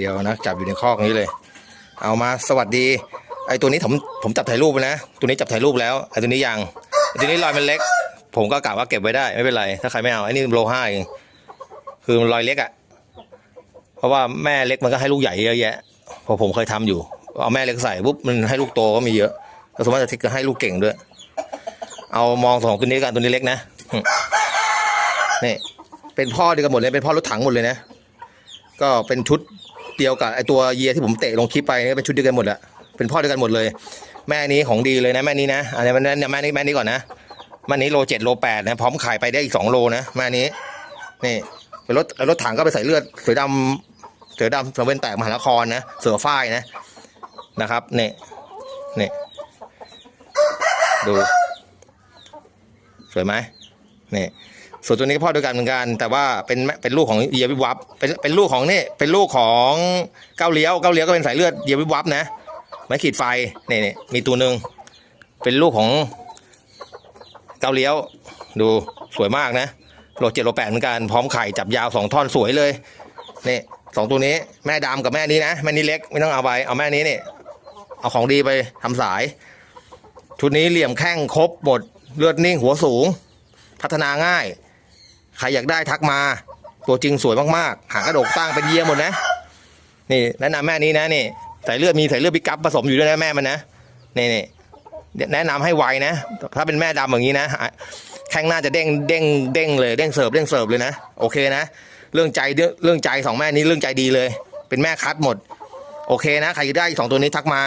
ปียวนะจับอยู่ในคอกนี้เลย เอามาสวัสดี ไอ้ตัวนี้ผมผมจับถ่ายรูปไปนะ ตัวนี้จับถ่ายรูปแล้วไอ้ตัวนี้ยังไอตัวนี้รอยมันเล็ก ผมก็กะว่าเก็บไว้ได้ไม่เป็นไร ถ้าใครไม่เอาไอ้นี่โลห้าเองคือมันรอยเล็กอะ่ะเพราะว่าแม่เล็กมันก็ให้ลูกใหญ่เยอะแยะพราะผมเคยทำอยู่เอาแม่เล็กใส่ปุ๊บมันให้ลูกโตก็มีเยอะแล้วสมมติจะทิกก็ให้ลูกเก่งด้วย เอามองสองตัวนี้กันตัวนี้เล็กนะนี่เป็นพ่อเดียวกันหมดเลยเป็นพ่อรถถังหมดเลยนะก็เป็นชุด เดียวกับไอตัวเยียที่ผมเตะลงคลิปไปนี่เป็นชุดเดียวกันหมดแหละเป็นพ่อเดียวกันหมดเลย แม่นี้ของดีเลยนะแม่นี้นะอันนี้แม่แม่นี้แม่นี้ก่อนนะแม่นี้โลเจ็ดโลแปดนะพร้อมขายไปได้อีกสองโลนะแม่นี้นี่เป็นรถรถถังก็ไปใส่เลือดเสือดำเสือดำสเวนแตกมหานครนะเสือฝ้ายนะนะครับนี่นี่ดู สวยไหม นี่ส่วนตัวนี้ก็พ่อเด้วยวกันเหมือนกัน แต่ว่าเป็นเป็นลูกของเยียวิบวับเป็นเป็นลูกของนี่เป็นลูกของเก้าเลี้ยวเก้าเลี้ยวก็เป็นสายเลือดเยียวิบวับนะไม้ขีดไฟนี่นี่มีตัวหนึ่งเป็นลูกของเก้าเลี้ยว ดูสวยมากนะโลเจ็ดโลแปดเหมือนกันพร้อมไข่จับยาวสองท่อนสวยเลยนี่สองตัวนี้แม่ดำกับแม่นี้นะแม่นี้เล็กไม่ต้องเอาไปเอาแม่นี้นี่เอาของดีไปทำสาย ชุดนี้เหลี่ยมแข้งครบหมดเลือดนิ่งหัวสูง พัฒนาง่าย ใครอยากได้ทักมา ตัวจริงสวยมากๆ หางกระดกตั้งเป็นเยี่ยมหมดนะ นี่แนะนำแม่นี้นะนี่สายเลือดมีสายเลือดปิกัพผสมอยู่ด้วยนะแม่มันนะนี่นี่แนะนำให้ไวนะ ถ้าเป็นแม่ดำอย่างนี้นะแข้งหน้าจะเด้งเด้งเด้งเลยเด้งเสิร์ฟเด้งเสิร์ฟเลยนะโอเคนะ เรื่องใจเรื่องใจสองแม่นี้เรื่องใจดีเลย เป็นแม่คัดหมด โอเคนะ ใครอยากได้สองตัวนี้ทักมา